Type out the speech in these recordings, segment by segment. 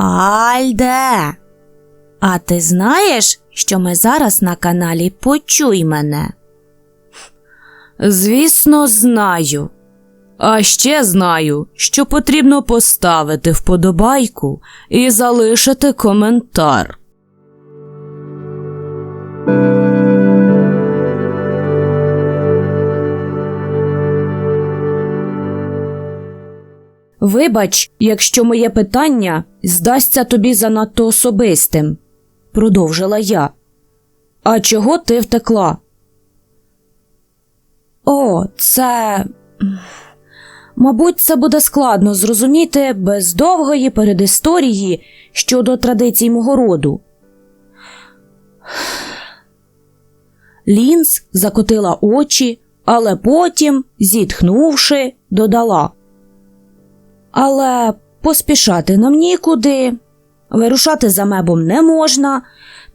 Альде, а ти знаєш, що ми зараз на каналі Почуй мене? Звісно, знаю. А ще знаю, що потрібно поставити вподобайку і залишити коментар. Вибач, якщо моє питання здасться тобі занадто особистим, продовжила я. А чого ти втекла? О, це. Мабуть, це буде складно зрозуміти без довгої передісторії щодо традицій мого роду. Лінз закотила очі, але потім, зітхнувши, додала. Але поспішати нам нікуди, вирушати за мебом не можна,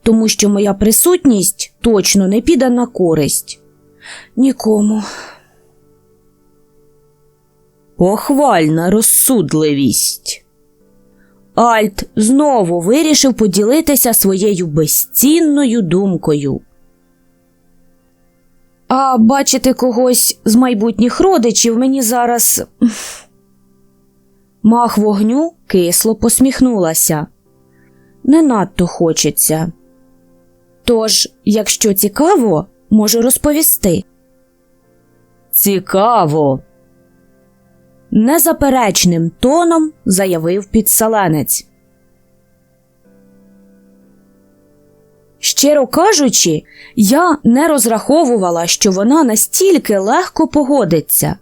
тому що моя присутність точно не піде на користь. Нікому. Похвальна розсудливість. Альт знову вирішив поділитися своєю безцінною думкою. А бачити когось з майбутніх родичів мені зараз. Мах вогню кисло посміхнулася. Не надто хочеться. Тож, якщо цікаво, можу розповісти. Цікаво. Незаперечним тоном заявив підселенець. Щиро кажучи, я не розраховувала, що вона настільки легко погодиться.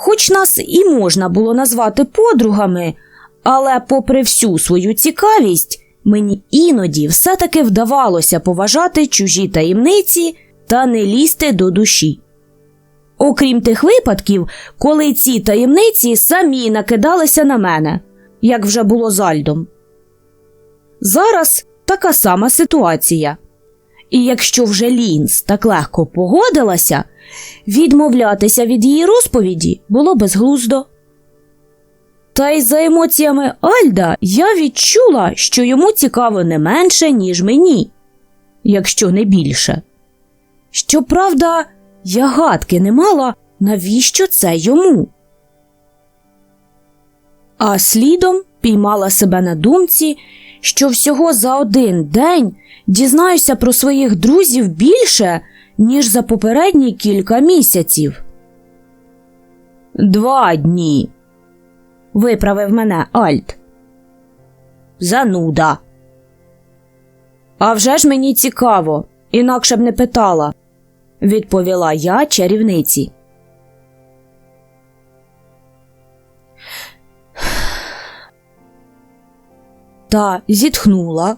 Хоч нас і можна було назвати подругами, але, попри всю свою цікавість, мені іноді все-таки вдавалося поважати чужі таємниці та не лізти до душі. Окрім тих випадків, коли ці таємниці самі накидалися на мене, як вже було з Альдом. Зараз така сама ситуація. І якщо вже Лінз так легко погодилася, відмовлятися від її розповіді було безглуздо. Та й за емоціями Альда я відчула, що йому цікаво не менше, ніж мені, якщо не більше. Щоправда, я гадки не мала, навіщо це йому. А слідом піймала себе на думці, що всього за один день дізнаюся про своїх друзів більше, ніж за попередні кілька місяців. Два дні. виправив мене Альт. Зануда. А вже ж мені цікаво, інакше б не питала, відповіла я чарівниці. Та зітхнула,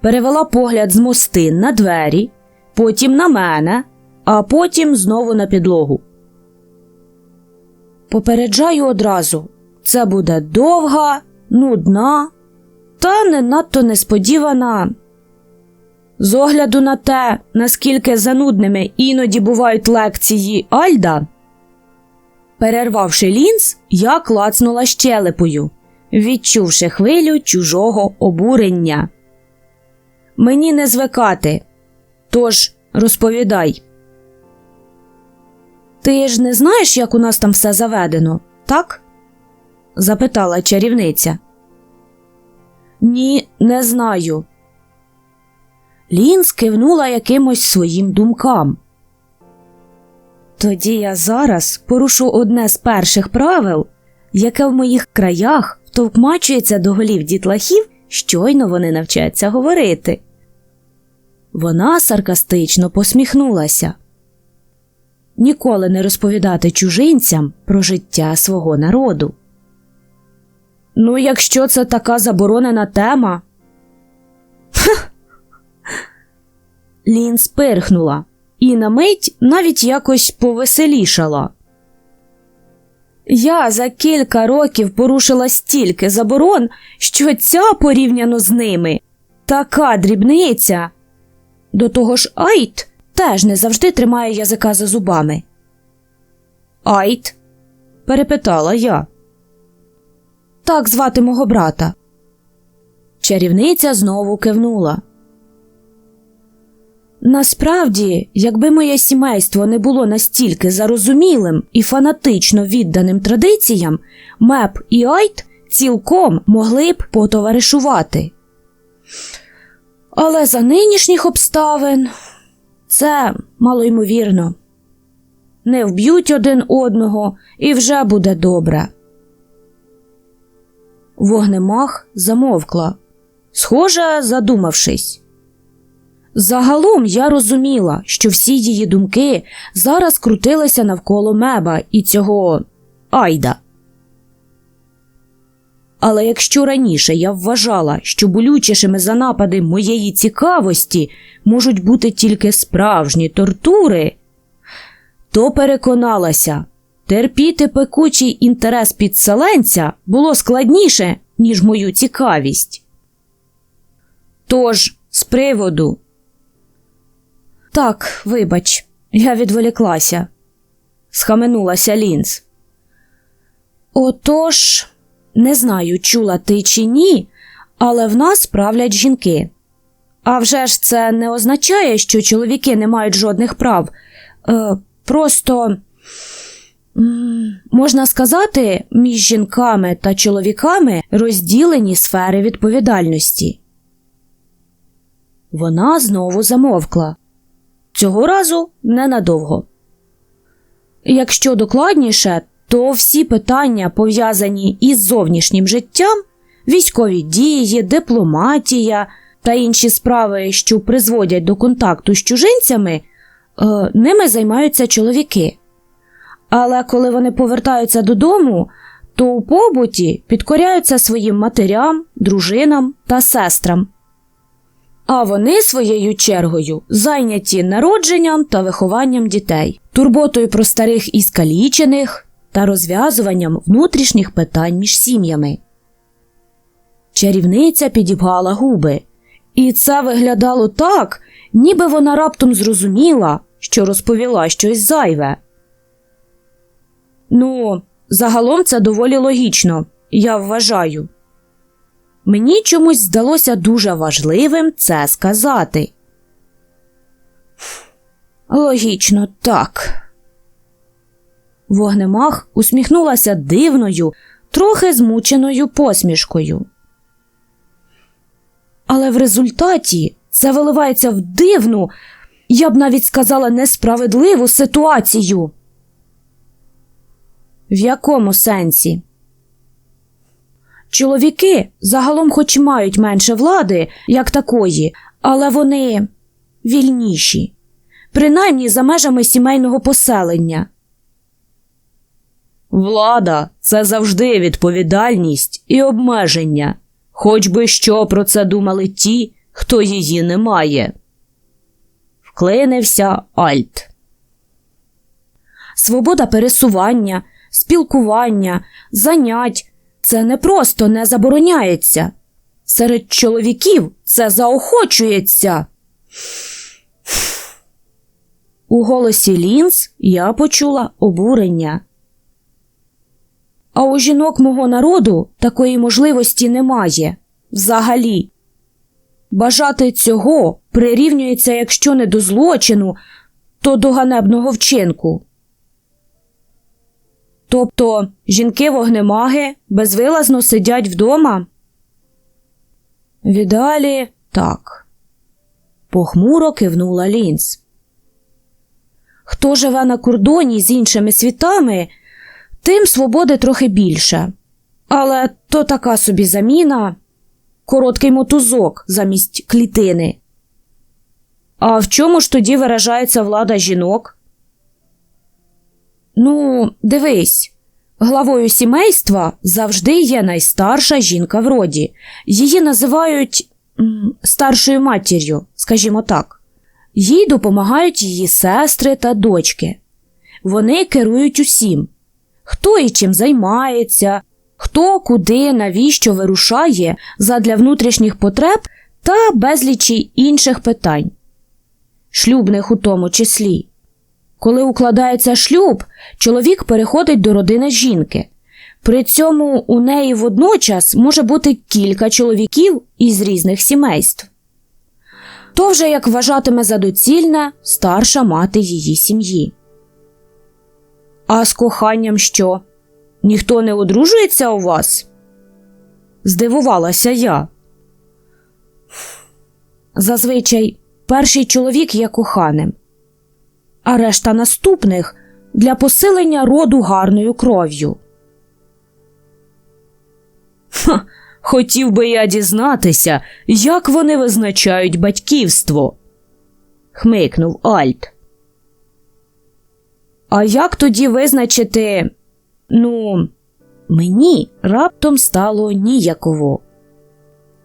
перевела погляд з мостин на двері, потім на мене, а потім знову на підлогу. Попереджаю одразу це буде довга, нудна та не надто несподівана. З огляду на те, наскільки занудними іноді бувають лекції Альда, перервавши лінз, я клацнула щелепою, відчувши хвилю чужого обурення. Мені не звикати, тож розповідай. Ти ж не знаєш, як у нас там все заведено, так? запитала чарівниця. Ні, не знаю. Лін скивнула якимось своїм думкам. Тоді я зараз порушу одне з перших правил, яке в моїх краях втовкмачується до голів дітлахів, щойно вони навчаться говорити. Вона саркастично посміхнулася. Ніколи не розповідати чужинцям про життя свого народу. Ну, якщо це така заборонена тема. Лін спирхнула і на мить навіть якось повеселішала. Я за кілька років порушила стільки заборон, що ця порівняно з ними така дрібниця. До того ж, Айт теж не завжди тримає язика за зубами. Айт? перепитала я. Так звати мого брата. Чарівниця знову кивнула. Насправді, якби моє сімейство не було настільки зарозумілим і фанатично відданим традиціям, Меп і Айт цілком могли б потоваришувати. Але за нинішніх обставин це малоймовірно. Не вб'ють один одного і вже буде добре. Вогнемах замовкла, схоже, задумавшись. Загалом я розуміла, що всі її думки зараз крутилися навколо меба і цього Айда. Але якщо раніше я вважала, що болючішими за напади моєї цікавості можуть бути тільки справжні тортури, то переконалася, терпіти пекучий інтерес підселенця було складніше, ніж мою цікавість. Тож, з приводу. Так, вибач, я відволіклася, схаменулася Лінз. Отож, не знаю, чула ти чи ні, але в нас правлять жінки. А вже ж це не означає, що чоловіки не мають жодних прав. Е, просто, можна сказати, між жінками та чоловіками розділені сфери відповідальності. Вона знову замовкла. Цього разу ненадовго. Якщо докладніше, то всі питання, пов'язані із зовнішнім життям, військові дії, дипломатія та інші справи, що призводять до контакту з чужинцями, е, ними займаються чоловіки. Але коли вони повертаються додому, то у побуті підкоряються своїм матерям, дружинам та сестрам. А вони своєю чергою зайняті народженням та вихованням дітей, турботою про старих і скалічених та розв'язуванням внутрішніх питань між сім'ями. Чарівниця підібгала губи, і це виглядало так, ніби вона раптом зрозуміла, що розповіла щось зайве. Ну, загалом це доволі логічно, я вважаю. Мені чомусь здалося дуже важливим це сказати. Логічно, так. Вогнемах усміхнулася дивною, трохи змученою посмішкою. Але в результаті це виливається в дивну, я б навіть сказала, несправедливу ситуацію. В якому сенсі? Чоловіки загалом хоч мають менше влади, як такої, але вони вільніші, принаймні за межами сімейного поселення. Влада це завжди відповідальність і обмеження, хоч би що про це думали ті, хто її не має. Вклинився Альт. Свобода пересування, спілкування, занять це не просто не забороняється. Серед чоловіків це заохочується. У голосі Лінз я почула обурення. А у жінок мого народу такої можливості немає взагалі. Бажати цього прирівнюється, якщо не до злочину, то до ганебного вчинку. Тобто жінки-вогнемаги безвилазно сидять вдома? В ідеалі так. Похмуро кивнула Лінз. Хто живе на кордоні з іншими світами, тим свободи трохи більше. Але то така собі заміна короткий мотузок замість клітини. А в чому ж тоді виражається влада жінок? Ну, дивись, главою сімейства завжди є найстарша жінка в роді. Її називають старшою матір'ю, скажімо так. Їй допомагають її сестри та дочки. Вони керують усім, хто і чим займається, хто куди, навіщо вирушає задля внутрішніх потреб та безлічі інших питань, шлюбних у тому числі. Коли укладається шлюб, чоловік переходить до родини жінки. При цьому у неї водночас може бути кілька чоловіків із різних сімейств. То вже як вважатиме за доцільне старша мати її сім'ї. А з коханням що? Ніхто не одружується у вас? Здивувалася я. Зазвичай перший чоловік є коханим, а решта наступних для посилення роду гарною кров'ю. Ха, хотів би я дізнатися, як вони визначають батьківство. хмикнув Альт. А як тоді визначити, ну, мені раптом стало ніяково.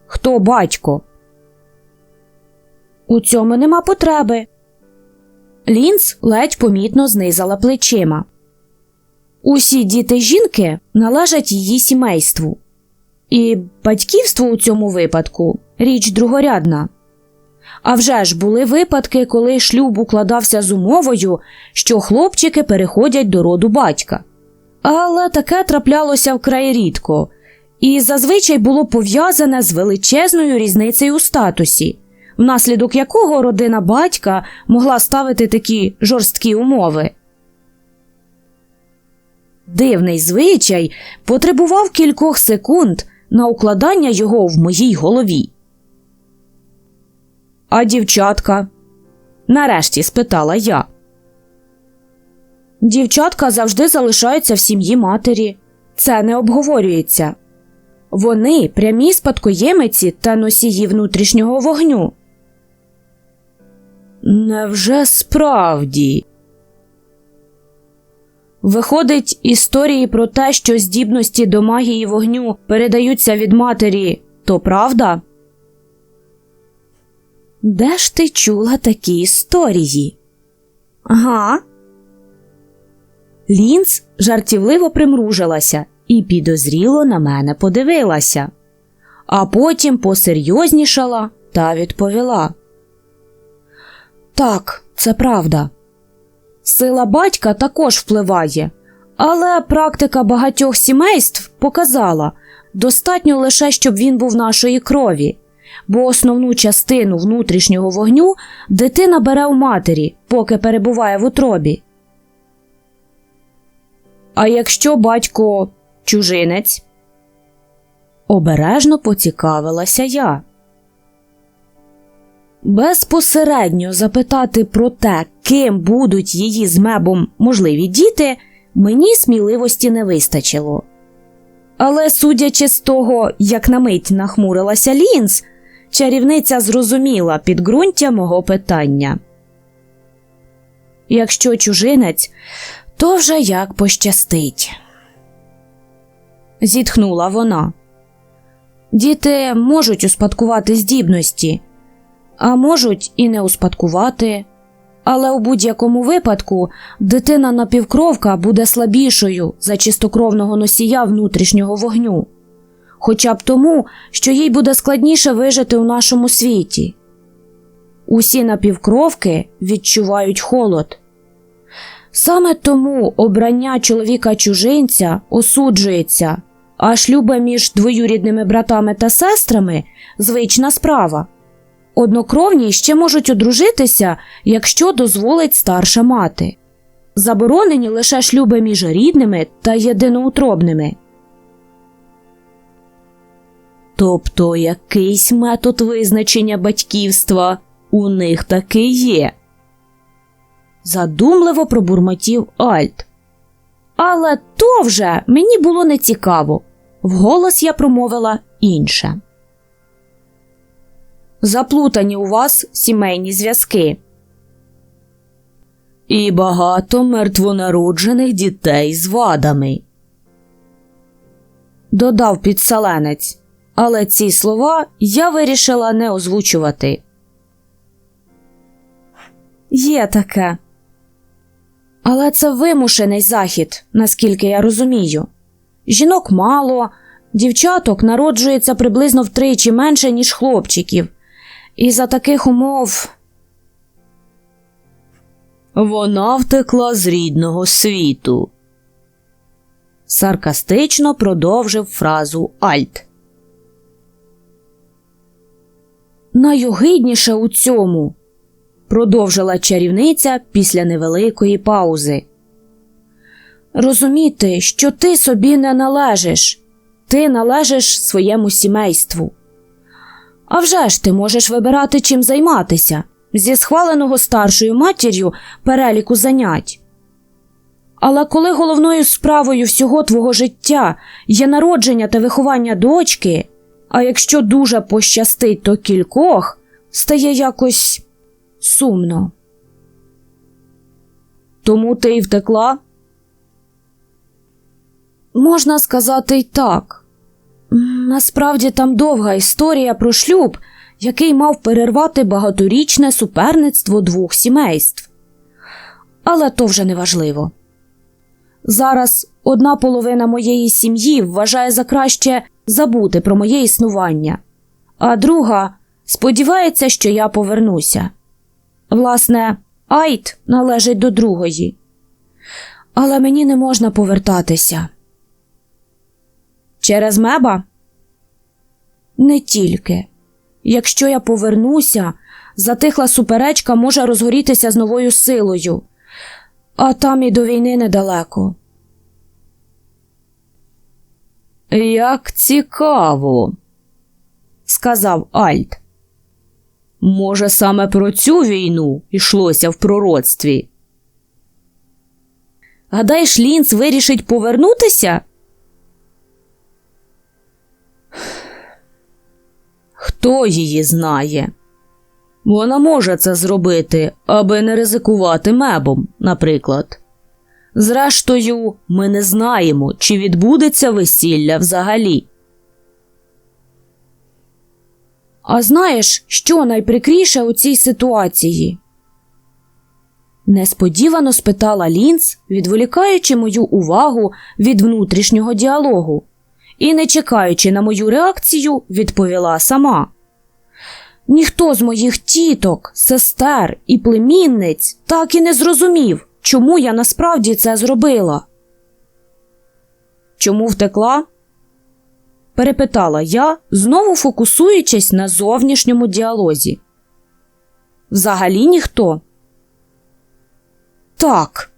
Хто батько? У цьому нема потреби. Лінз ледь помітно знизала плечима. Усі діти жінки належать її сімейству, і батьківство у цьому випадку річ другорядна. А вже ж були випадки, коли шлюб укладався з умовою, що хлопчики переходять до роду батька. Але таке траплялося вкрай рідко, і зазвичай було пов'язане з величезною різницею у статусі, внаслідок якого родина батька могла ставити такі жорсткі умови. Дивний звичай потребував кількох секунд на укладання його в моїй голові. А дівчатка? Нарешті спитала я. Дівчатка завжди залишаються в сім'ї матері. Це не обговорюється. Вони прямі спадкоємиці та носії внутрішнього вогню. Невже справді? Виходить, історії про те, що здібності до магії вогню передаються від матері, то правда? Де ж ти чула такі історії? Ага. Лінц жартівливо примружилася і підозріло на мене подивилася, а потім посерйознішала та відповіла. Так, це правда. Сила батька також впливає, але практика багатьох сімейств показала достатньо лише, щоб він був нашої крові, бо основну частину внутрішнього вогню дитина бере у матері, поки перебуває в утробі. А якщо батько чужинець? Обережно поцікавилася я. Безпосередньо запитати про те, ким будуть її з мебом можливі діти, мені сміливості не вистачило. Але, судячи з того, як на мить нахмурилася Лінз, чарівниця зрозуміла підґрунтя мого питання. Якщо чужинець, то вже як пощастить. Зітхнула вона. Діти можуть успадкувати здібності, а можуть і не успадкувати. Але у будь-якому випадку дитина напівкровка буде слабішою за чистокровного носія внутрішнього вогню, хоча б тому, що їй буде складніше вижити у нашому світі. Усі напівкровки відчувають холод. Саме тому обрання чоловіка чужинця осуджується, а шлюби між двоюрідними братами та сестрами звична справа. Однокровні ще можуть одружитися, якщо дозволить старша мати. Заборонені лише шлюби між рідними та єдиноутробними. Тобто якийсь метод визначення батьківства у них таки є. Задумливо пробурмотів Альт. Але то вже мені було нецікаво. Вголос я промовила інше. Заплутані у вас сімейні зв'язки. І багато мертвонароджених дітей з вадами. Додав підселенець, але ці слова я вирішила не озвучувати. Є таке. Але це вимушений захід, наскільки я розумію. Жінок мало, дівчаток народжується приблизно втричі менше, ніж хлопчиків. І за таких умов. Вона втекла з рідного світу. Саркастично продовжив фразу Альт. Найогидніше у цьому, продовжила чарівниця після невеликої паузи. Розуміти, що ти собі не належиш, ти належиш своєму сімейству. А вже ж ти можеш вибирати, чим займатися зі схваленого старшою матір'ю переліку занять. Але коли головною справою всього твого життя є народження та виховання дочки, а якщо дуже пощастить, то кількох, стає якось сумно. Тому ти й втекла? Можна сказати й так. Насправді там довга історія про шлюб, який мав перервати багаторічне суперництво двох сімейств. Але то вже не важливо. Зараз одна половина моєї сім'ї вважає за краще забути про моє існування, а друга сподівається, що я повернуся. Власне, Айт належить до другої. Але мені не можна повертатися. Через меба? Не тільки. Якщо я повернуся, затихла суперечка може розгорітися з новою силою, а там і до війни недалеко. Як цікаво, сказав Альт. Може, саме про цю війну йшлося в пророцтві? Гадаєш, Лінц вирішить повернутися? Хто її знає? Вона може це зробити, аби не ризикувати мебом, наприклад. Зрештою, ми не знаємо, чи відбудеться весілля взагалі. А знаєш, що найприкріше у цій ситуації? Несподівано спитала Лінц, відволікаючи мою увагу від внутрішнього діалогу, і, не чекаючи на мою реакцію, відповіла сама. Ніхто з моїх тіток, сестер і племінниць так і не зрозумів, чому я насправді це зробила. Чому втекла? перепитала я, знову фокусуючись на зовнішньому діалозі. Взагалі ніхто. Так.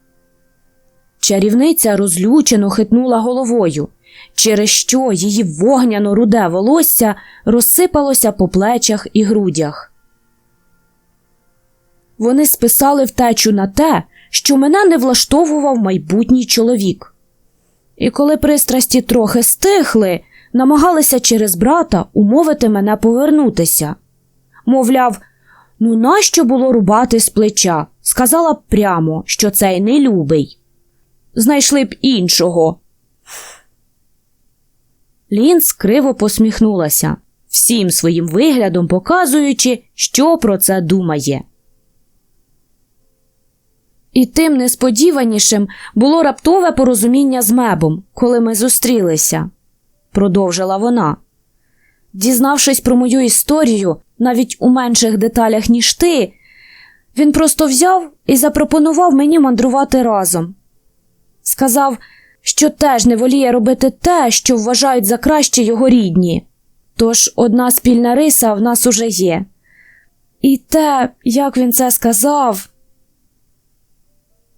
Чарівниця розлючено хитнула головою, через що її вогняно руде волосся розсипалося по плечах і грудях. Вони списали втечу на те, що мене не влаштовував майбутній чоловік. І коли пристрасті трохи стихли, намагалися через брата умовити мене повернутися. Мовляв, ну нащо було рубати з плеча? Сказала б прямо, що цей не любий. Знайшли б іншого. Лінц криво посміхнулася, всім своїм виглядом показуючи, що про це думає. І тим несподіванішим було раптове порозуміння з мебом, коли ми зустрілися, продовжила вона. Дізнавшись про мою історію, навіть у менших деталях, ніж ти, він просто взяв і запропонував мені мандрувати разом. Сказав, що теж не воліє робити те, що вважають за краще його рідні. Тож одна спільна риса в нас уже є. І те, як він це сказав.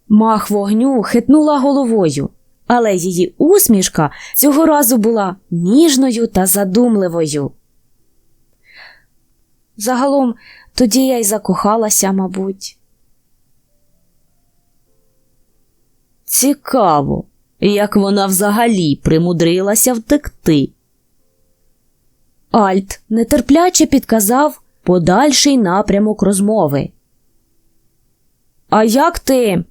Мах вогню хитнула головою, але її усмішка цього разу була ніжною та задумливою. Загалом тоді я й закохалася, мабуть. Цікаво, як вона взагалі примудрилася втекти. Альт нетерпляче підказав подальший напрямок розмови. А як ти?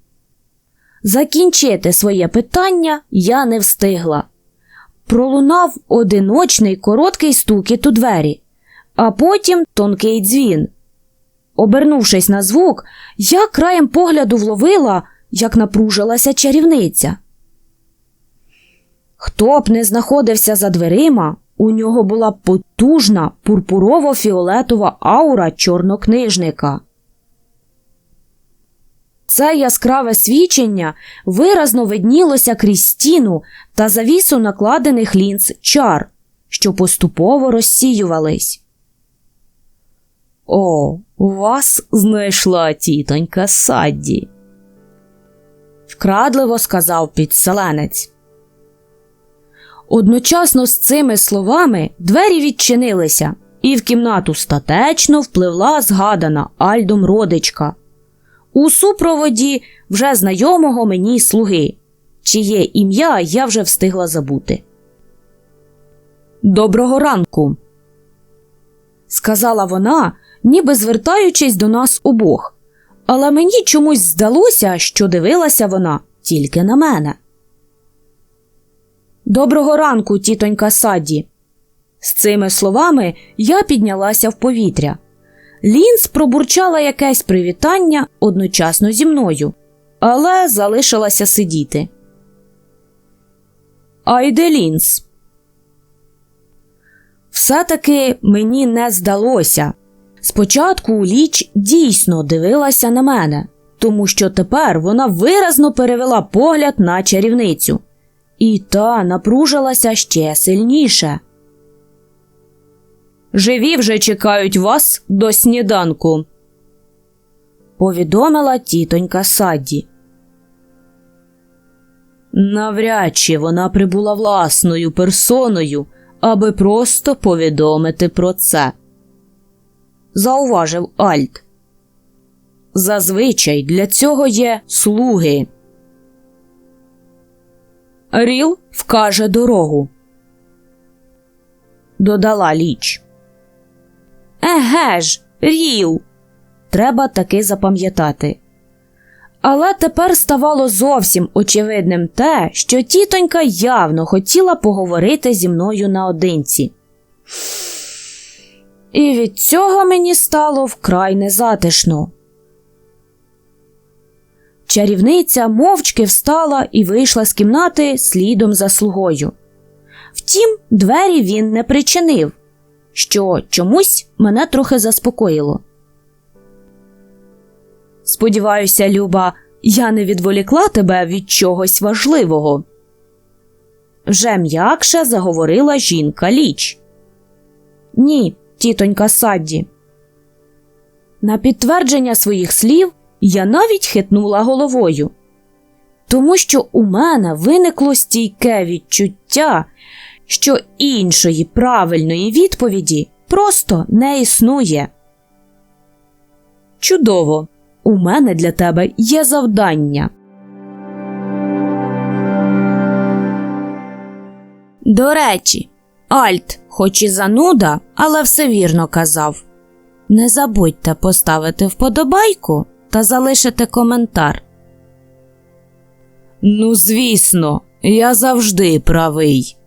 Закінчити своє питання я не встигла. Пролунав одиночний короткий стукіт у двері, а потім тонкий дзвін. Обернувшись на звук, я краєм погляду вловила, як напружилася чарівниця. Хто б не знаходився за дверима, у нього була потужна пурпурово-фіолетова аура чорнокнижника. Це яскраве свідчення виразно виднілося крізь стіну та завісу накладених лінз чар, що поступово розсіювались. О, вас знайшла тітонька Садді, вкрадливо сказав підселенець. Одночасно з цими словами двері відчинилися, і в кімнату статечно впливла згадана Альдом родичка. У супроводі вже знайомого мені слуги, чиє ім'я я вже встигла забути. Доброго ранку, сказала вона, ніби звертаючись до нас обох, але мені чомусь здалося, що дивилася вона тільки на мене. Доброго ранку, тітонька Садді. З цими словами я піднялася в повітря. Лінз пробурчала якесь привітання одночасно зі мною, але залишилася сидіти. Айде Лінз. Все-таки мені не здалося. Спочатку Ліч дійсно дивилася на мене, тому що тепер вона виразно перевела погляд на чарівницю, і та напружилася ще сильніше. Живі вже чекають вас до сніданку, повідомила тітонька Садді. Навряд чи вона прибула власною персоною, аби просто повідомити про це, зауважив Альт. Зазвичай для цього є слуги. Ріл вкаже дорогу. Додала ліч. Еге ж, Ріл. Треба таки запам'ятати. Але тепер ставало зовсім очевидним те, що тітонька явно хотіла поговорити зі мною наодинці. І від цього мені стало вкрай незатишно. Чарівниця мовчки встала і вийшла з кімнати слідом за слугою. Втім, двері він не причинив, що чомусь мене трохи заспокоїло. Сподіваюся, Люба, я не відволікла тебе від чогось важливого. Вже м'якше заговорила жінка ліч. Ні, тітонька Садді. На підтвердження своїх слів я навіть хитнула головою, тому що у мене виникло стійке відчуття, що іншої правильної відповіді просто не існує. Чудово! У мене для тебе є завдання. До речі, Альт, хоч і зануда, але все вірно казав. Не забудьте поставити вподобайку та залишити коментар. Ну, звісно, я завжди правий.